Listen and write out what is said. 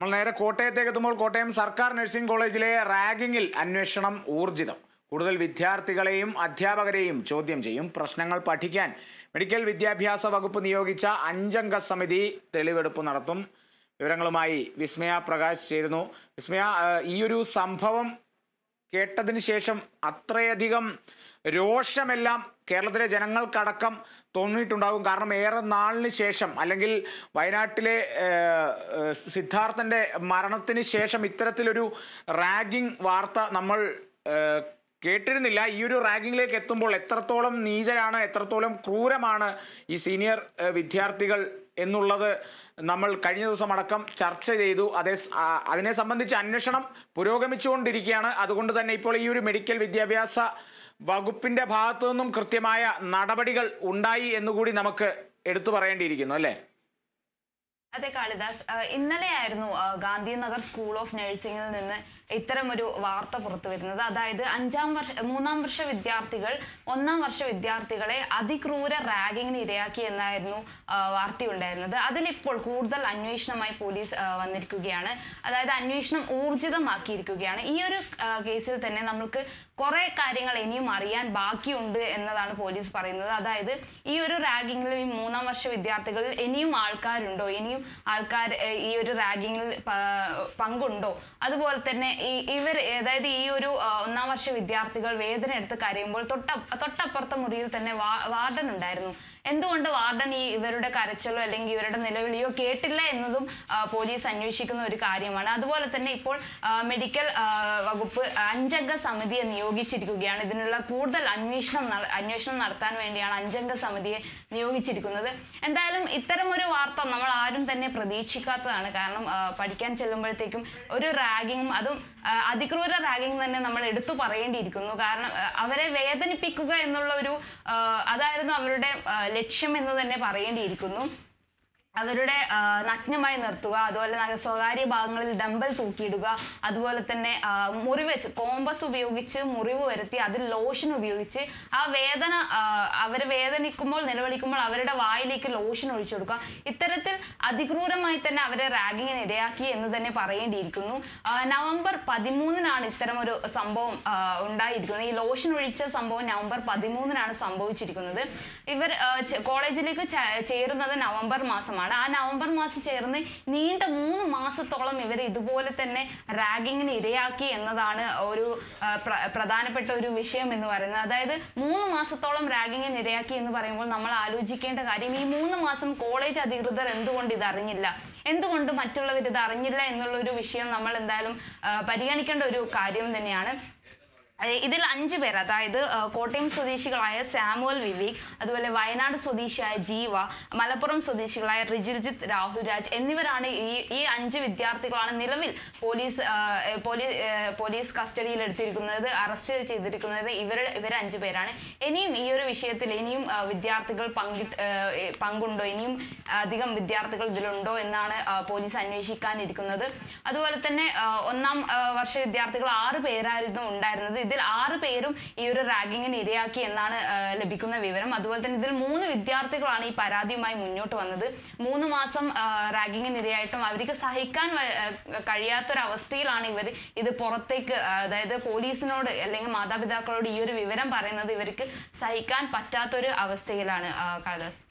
നമ്മൾ നേരെ കോട്ടയത്തേക്ക് എത്തുമ്പോൾ കോട്ടയം സർക്കാർ നഴ്സിംഗ് കോളേജിലെ റാഗിങ്ങിൽ അന്വേഷണം ഊർജിതം. കൂടുതൽ വിദ്യാർത്ഥികളെയും അധ്യാപകരെയും ചോദ്യം ചെയ്യും. പ്രശ്നങ്ങൾ പഠിക്കാൻ മെഡിക്കൽ വിദ്യാഭ്യാസ വകുപ്പ് നിയോഗിച്ച അഞ്ചംഗ സമിതി തെളിവെടുപ്പ് നടത്തും. വിവരങ്ങളുമായി വിസ്മയ പ്രകാശ് ചേരുന്നു. വിസ്മയ ഈ ഒരു സംഭവം കേട്ടതിന് ശേഷം അത്രയധികം രോഷമെല്ലാം കേരളത്തിലെ ജനങ്ങൾക്കടക്കം തോന്നിയിട്ടുണ്ടാകും. കാരണം ഏറെ നാളിന് ശേഷം അല്ലെങ്കിൽ വയനാട്ടിലെ സിദ്ധാർത്ഥന്റെ മരണത്തിന് ശേഷം ഇത്തരത്തിലൊരു റാഗിംഗ് വാർത്ത നമ്മൾ കേട്ടിരുന്നില്ല. ഈ ഒരു റാഗിങ്ങിലേക്ക് എത്തുമ്പോൾ എത്രത്തോളം നീചരാണ് എത്രത്തോളം ക്രൂരമാണ് ഈ സീനിയർ വിദ്യാർത്ഥികൾ എന്നുള്ളത് നമ്മൾ കഴിഞ്ഞ ദിവസം അടക്കം ചർച്ച ചെയ്തു. അതേ അതിനെ സംബന്ധിച്ച് അന്വേഷണം പുരോഗമിച്ചുകൊണ്ടിരിക്കുകയാണ്. അതുകൊണ്ട് തന്നെ ഇപ്പോൾ ഈ ഒരു മെഡിക്കൽ വിദ്യാഭ്യാസ വകുപ്പിന്റെ ഭാഗത്തു നിന്നും കൃത്യമായ നടപടികൾ ഉണ്ടായി എന്നുകൂടി നമുക്ക് എടുത്തു പറയേണ്ടിയിരിക്കുന്നു അല്ലേ? അതെ കാളിദാസ്. ഇന്നലെയായിരുന്നു ഗാന്ധിനഗർ സ്കൂൾ ഓഫ് നഴ്സിംഗിൽ നിന്ന് ഇത്തരം ഒരു വാർത്ത പുറത്തു വരുന്നത്. അതായത് അഞ്ചാം വർഷ മൂന്നാം വർഷ വിദ്യാർത്ഥികൾ ഒന്നാം വർഷ വിദ്യാർത്ഥികളെ അതിക്രൂര റാഗിങ്ങിന് ഇരയാക്കി എന്നായിരുന്നു വാർത്തയുണ്ടായിരുന്നത്. അതിലിപ്പോൾ കൂടുതൽ അന്വേഷണമായി പോലീസ് വന്നിരിക്കുകയാണ്. അതായത് അന്വേഷണം ഊർജിതമാക്കിയിരിക്കുകയാണ്. ഈ ഒരു കേസിൽ തന്നെ നമ്മൾക്ക് കുറെ കാര്യങ്ങൾ ഇനിയും അറിയാൻ ബാക്കിയുണ്ട് എന്നതാണ് പോലീസ് പറയുന്നത്. അതായത് ഈ ഒരു റാഗിങ്ങിൽ ഈ മൂന്നാം വർഷ വിദ്യാർത്ഥികളിൽ ഇനിയും ആൾക്കാരുണ്ടോ? ഇനിയും ആൾക്കാർ ഈ ഒരു റാഗിങ്ങിൽ പങ്കുണ്ടോ? അതുപോലെ തന്നെ ഇവർ അതായത് ഈ ഒരു ഒന്നാം വർഷ വിദ്യാർത്ഥികൾ വേദന എടുത്ത് കരയുമ്പോൾ തൊട്ട തൊട്ടപ്പുറത്തെ മുറിയിൽ തന്നെ വാർഡൻ ഉണ്ടായിരുന്നു. എന്തുകൊണ്ട് വാർഡൻ ഈ ഇവരുടെ കരച്ചിലോ അല്ലെങ്കിൽ ഇവരുടെ നിലവിളിയോ കേട്ടില്ല എന്നതും പോലീസ് അന്വേഷിക്കുന്ന ഒരു കാര്യമാണ്. അതുപോലെ തന്നെ ഇപ്പോൾ മെഡിക്കൽ വകുപ്പ് അഞ്ചംഗ സമിതിയെ നിയോഗിച്ചിരിക്കുകയാണ്. ഇതിനുള്ള കൂടുതൽ അന്വേഷണം അന്വേഷണം നടത്താൻ വേണ്ടിയാണ് അഞ്ചംഗ സമിതിയെ നിയോഗിച്ചിരിക്കുന്നത്. എന്തായാലും ഇത്തരം ഒരു വാർത്ത നമ്മൾ ആരും തന്നെ പ്രതീക്ഷിക്കാത്തതാണ്. കാരണം പഠിക്കാൻ ചെല്ലുമ്പോഴത്തേക്കും ഒരു റാഗിങ്ങും അതും അതിക്രൂര റാഗിങ് തന്നെ നമ്മൾ എടുത്തു പറയേണ്ടിയിരിക്കുന്നു. കാരണം അവരെ വേദനിപ്പിക്കുക എന്നുള്ള ഒരു അതായിരുന്നു അവരുടെ ലക്ഷ്യം എന്ന് തന്നെ പറയേണ്ടിയിരിക്കുന്നു. അവരുടെ നഗ്നമായി നിർത്തുക അതുപോലെ സ്വകാര്യ ഭാഗങ്ങളിൽ ഡമ്പൽ തൂക്കിയിടുക അതുപോലെ തന്നെ മുറിവെച്ച് മുറിവ് കോമ്പസ് ഉപയോഗിച്ച് മുറിവ് വരുത്തി അതിൽ ലോഷൻ ഉപയോഗിച്ച് ആ വേദന അവർ വേദനിക്കുമ്പോൾ നിലവിളിക്കുമ്പോൾ അവരുടെ വായിലേക്ക് ലോഷൻ ഒഴിച്ചു കൊടുക്കുക. ഇത്തരത്തിൽ അതിക്രൂരമായി തന്നെ അവരെ റാഗിങ്ങിന് ഇരയാക്കി എന്ന് തന്നെ പറയേണ്ടിയിരിക്കുന്നു. നവംബർ പതിമൂന്നിനാണ് ഇത്തരം ഒരു സംഭവം ഉണ്ടായിരിക്കുന്നത്. ഈ ലോഷൻ ഒഴിച്ച സംഭവം നവംബർ പതിമൂന്നിനാണ് സംഭവിച്ചിരിക്കുന്നത്. ഇവർ കോളേജിലേക്ക് ചേരുന്നത് നവംബർ മാസമാണ്. ആ നവംബർ മാസം ചേർന്ന് നീണ്ട മൂന്ന് മാസത്തോളം ഇവർ ഇതുപോലെ തന്നെ റാഗിങ്ങിന് ഇരയാക്കി എന്നതാണ് ഒരു പ്രധാനപ്പെട്ട ഒരു വിഷയം എന്ന് പറയുന്നത്. അതായത് മൂന്ന് മാസത്തോളം റാഗിങ്ങിന് ഇരയാക്കി എന്ന് പറയുമ്പോൾ നമ്മൾ ആലോചിക്കേണ്ട കാര്യം ഈ മൂന്ന് മാസം കോളേജ് അധികൃതർ എന്തുകൊണ്ട് ഇത് അറിഞ്ഞില്ല? എന്തുകൊണ്ട് മറ്റുള്ളവർ ഇത് അറിഞ്ഞില്ല എന്നുള്ള ഒരു വിഷയം നമ്മൾ എന്തായാലും പരിഗണിക്കേണ്ട ഒരു കാര്യം തന്നെയാണ്. ഇതിൽ അഞ്ചു പേർ അതായത് കോട്ടയം സ്വദേശികളായ സാമുവൽ വിവേക് അതുപോലെ വയനാട് സ്വദേശിയായ ജീവ മലപ്പുറം സ്വദേശികളായ റിജിൽജിത്ത് രാഹുൽ രാജ് എന്നിവരാണ് ഈ ഈ അഞ്ച് വിദ്യാർത്ഥികളാണ് നിലവിൽ പോലീസ് പോലീസ് പോലീസ് കസ്റ്റഡിയിൽ എടുത്തിരിക്കുന്നത് അറസ്റ്റ് ചെയ്തിരിക്കുന്നത് ഇവരുടെ ഇവർ അഞ്ചു പേരാണ്. ഇനിയും ഈ ഒരു വിഷയത്തിൽ ഇനിയും വിദ്യാർത്ഥികൾ പങ്കിട്ട് പങ്കുണ്ടോ? ഇനിയും അധികം വിദ്യാർത്ഥികൾ ഇതിലുണ്ടോ എന്നാണ് പോലീസ് അന്വേഷിക്കാനിരിക്കുന്നത്. അതുപോലെ തന്നെ ഒന്നാം വർഷ വിദ്യാർത്ഥികൾ ആറ് പേരായിരുന്നു ഉണ്ടായിരുന്നത്. ഇതിൽ ആറ് പേരും ഈ ഒരു റാഗിങ്ങിന് ഇരയാക്കി എന്നാണ് ലഭിക്കുന്ന വിവരം. അതുപോലെ തന്നെ ഇതിൽ മൂന്ന് വിദ്യാർത്ഥികളാണ് ഈ പരാതിയുമായി മുന്നോട്ട് വന്നത്. മൂന്ന് മാസം റാഗിങ്ങിന് ഇരയായിട്ടും അവർക്ക് സഹിക്കാൻ കഴിയാത്തൊരവസ്ഥയിലാണ് ഇവർ ഇത് പുറത്തേക്ക് അതായത് പോലീസിനോട് അല്ലെങ്കിൽ മാതാപിതാക്കളോട് ഈ ഒരു വിവരം പറയുന്നത് ഇവർക്ക് സഹിക്കാൻ പറ്റാത്തൊരു അവസ്ഥയിലാണ് കാളിദാസ്